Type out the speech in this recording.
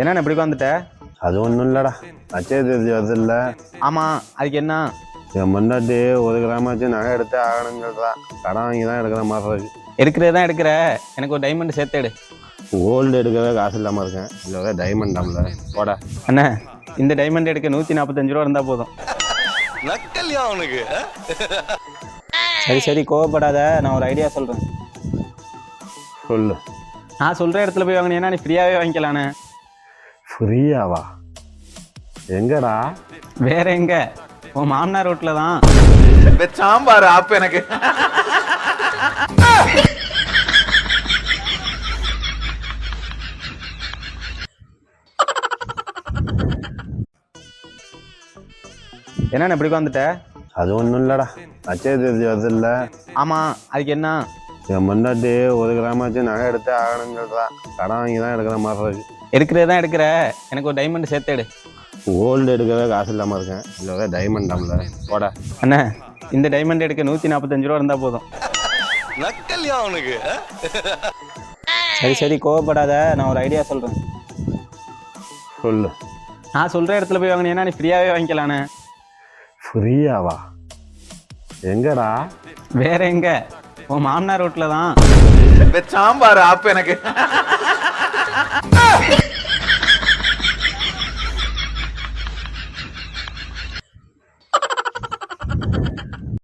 என்னண்ணே இப்படி வந்துட்ட அது ஒன்றும் இல்லைடா. அச்சய திருதி வருது இல்லை. ஆமாம் அதுக்கு என்ன? என் முன்னாடி ஒரு கிராமாச்சும் நகை எடுத்து ஆகணுங்கிறதா. கடன் வாங்கி தான் எடுக்கிற மாதிரி இருக்கு. எடுக்கிறதே தான் எடுக்கிற. எனக்கு ஒரு டைமண்ட் சேர்த்து எடு கோல்டு எடுக்கவே காசு இல்லாமல் இருக்கேன். இல்லை டைமண்ட் டம்ல போட. அண்ணே இந்த டைமண்ட் எடுக்க நூற்றி நாற்பத்தஞ்சு ரூபா இருந்தால் போதும். நக்கல்யா அவனுக்கு? சரி சரி கோவப்படாத. நான் ஒரு ஐடியா சொல்கிறேன் சொல்லு. நான் சொல்கிற இடத்துல போய் வாங்கினீங்கன்னா நீ ஃப்ரீயாகவே வாங்கிக்கலாண்ணே. ஃப்ரீயாவா எங்கடா? வேற எங்க? உன் மாமனார் ரோட்டில் தான். சாம்பார் ஆப்பு எனக்கு. என்னண்ணே இப்படி வந்துட்ட அது ஒன்றும் இல்லைடா. அச்சய திருதி வருது இல்லை ஆமாம் அதுக்கு என்ன? என் முன்னாடி ஒரு கிராமாச்சும் நகை எடுத்து ஆகணுங்கிறதா கடன் வாங்கி தான் எடுக்கிற மாதிரி இருக்கு. எடுக்கிறதே தான் எடுக்கிற. எனக்கு ஒரு டைமண்ட் சேர்த்து எடு. கோல்டு எடுக்கவே காசு இல்லாமல் இருக்கேன். இல்லை டைமண்ட் டம்ல போட. அண்ணே இந்த டைமண்ட் எடுக்க நூற்றி நாற்பத்தஞ்சு ரூபா இருந்தால் போதும். நக்கல்யா அவனுக்கு சரி சரி கோவப்படாத. நான் ஒரு ஐடியா சொல்கிறேன் சொல்லு. நான் சொல்கிற இடத்துல போய் வாங்கினீங்கன்னா நீ ஃப்ரீயாகவே வாங்கிக்கலாண்ணே. ஃப்ரீயாவா எங்கடா? வேற எங்க? உன் மாமனார் ரோட்டில் தான். சாம்பார் ஆப் எனக்கு.